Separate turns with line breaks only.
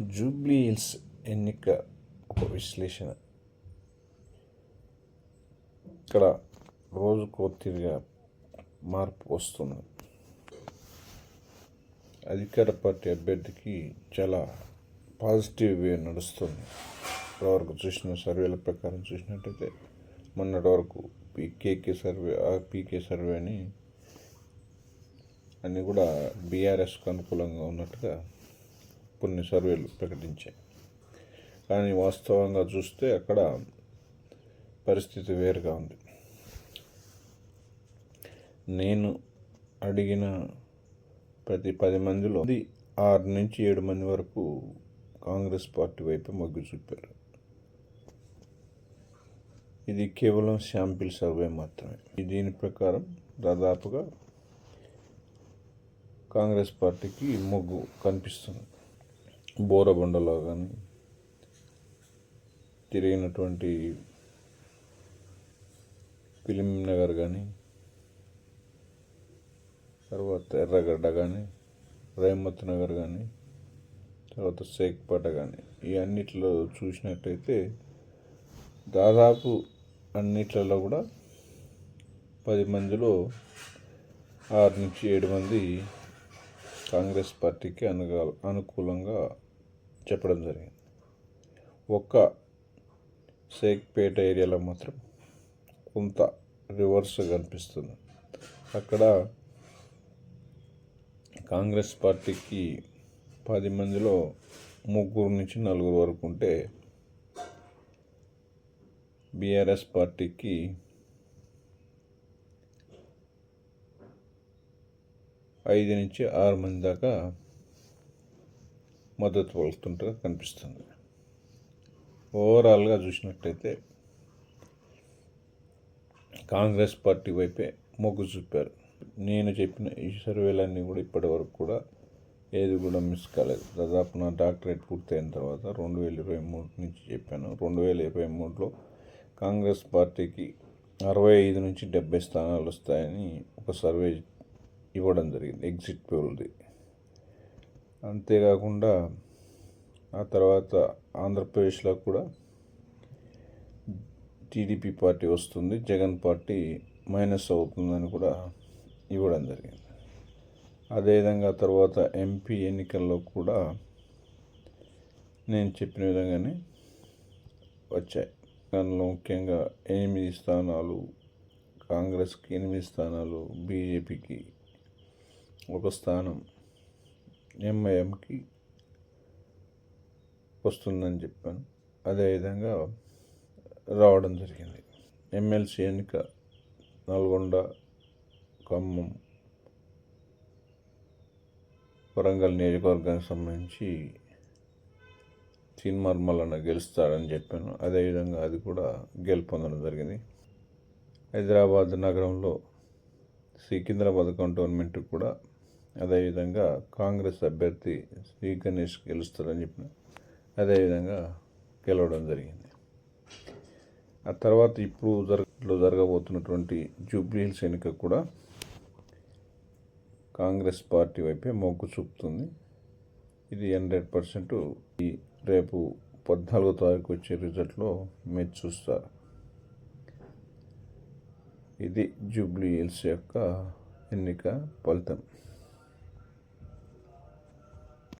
Jubilee hills ఎన్నిక ఒక విశ్లేషణ. ఇక్కడ రోజుకో తిరిగా మార్పు వస్తుంది. అధికార పార్టీ అభ్యర్థికి చాలా పాజిటివ్ వే నడుస్తుంది. ఇప్పటివరకు చూసిన సర్వేల ప్రకారం చూసినట్టయితే మొన్నటి వరకు పీకేకే సర్వే ఆ పీకే సర్వే అని అన్నీ కూడా బీఆర్ఎస్కు అనుకూలంగా ఉన్నట్టుగా కొన్ని సర్వేలు ప్రకటించాయి. కానీ వాస్తవంగా చూస్తే అక్కడ పరిస్థితి వేరుగా ఉంది. నేను అడిగిన ప్రతి పది మందిలో ఇది ఆరు నుంచి ఏడు మంది వరకు కాంగ్రెస్ పార్టీ వైపు మొగ్గు చూపారు. ఇది కేవలం శాంపిల్ సర్వే మాత్రమే. దీని ప్రకారం దాదాపుగా కాంగ్రెస్ పార్టీకి మొగ్గు కనిపిస్తుంది. బోరబండలో కానీ తిరిగినటువంటి ఫిలిం నగర్ కానీ తర్వాత ఎర్రగడ్డ కానీ రేమత్ నగర్ కానీ తర్వాత సేక్పేట కానీ ఈ అన్నిట్లో చూసినట్టయితే దాదాపు అన్నిట్లలో కూడా పది మందిలో ఆరు నుంచి ఏడు మంది కాంగ్రెస్ పార్టీకి అనుగా అనుకూలంగా చెప్పడం జరిగింది. ఒక్క షేక్పేట ఏరియాలో మాత్రం కొంత రివర్స్ కనిపిస్తుంది. అక్కడ కాంగ్రెస్ పార్టీకి పది మందిలో ముగ్గురు నుంచి నలుగురు వరకు ఉంటే బీఆర్ఎస్ పార్టీకి ఐదు నుంచి ఆరు మంది దాకా మద్దతు పలుకుతుంటగా కనిపిస్తుంది. ఓవరాల్గా చూసినట్టయితే కాంగ్రెస్ పార్టీ వైపే మొగ్గు చూపారు. నేను చెప్పిన ఈ సర్వేలన్నీ కూడా ఇప్పటి వరకు కూడా ఏది కూడా మిస్ కాలేదు. దాదాపు నా డాక్టరేట్ పూర్తయిన తర్వాత రెండు వేల ఇరవై మూడు నుంచి చెప్పాను. రెండు వేల ఇరవై మూడులో కాంగ్రెస్ పార్టీకి అరవై ఐదు నుంచి డెబ్బై స్థానాలు వస్తాయని ఒక సర్వే ఇవ్వడం జరిగింది. ఎగ్జిట్ పోల్ది. అంతేకాకుండా ఆ తర్వాత ఆంధ్రప్రదేశ్లో కూడా టీడీపీ పార్టీ వస్తుంది జగన్ పార్టీ మైనస్ అవుతుందని కూడా ఇవ్వడం జరిగింది. అదేవిధంగా తర్వాత ఎంపీ ఎన్నికల్లో కూడా నేను చెప్పిన విధంగానే వచ్చాయి. దానిలో ముఖ్యంగా ఎనిమిది స్థానాలు కాంగ్రెస్కి ఎనిమిది స్థానాలు బీజేపీకి ఒక స్థానం ఎంఐఎంకి వస్తుందని చెప్పాను. అదేవిధంగా రావడం జరిగింది. ఎమ్మెల్సీ ఎన్నిక నల్గొండ ఖమ్మం వరంగల్ నియోజకవర్గానికి సంబంధించి చిన్మర్మలన్న గెలుస్తాడని చెప్పాను. అదేవిధంగా అది కూడా గెలుపొందడం జరిగింది. హైదరాబాద్ నగరంలో సికింద్రాబాద్ కంటోన్మెంట్ కూడా అదేవిధంగా కాంగ్రెస్ అభ్యర్థి శ్రీ గణేష్ గెలుస్తారని చెప్పిన అదేవిధంగా గెలవడం జరిగింది. ఆ తర్వాత ఇప్పుడు జరగలో జరగబోతున్నటువంటి జూబ్లీహిల్స్ ఎన్నిక కూడా కాంగ్రెస్ పార్టీ వైపే మొగ్గు చూపుతుంది. ఇది హండ్రెడ్ పర్సెంట్ ఈ రేపు పద్నాలుగో తారీఖు వచ్చే రిజల్ట్లో మీరు చూస్తారు. ఇది జూబ్లీ హిల్స్ యొక్క ఎన్నిక ఫలితం.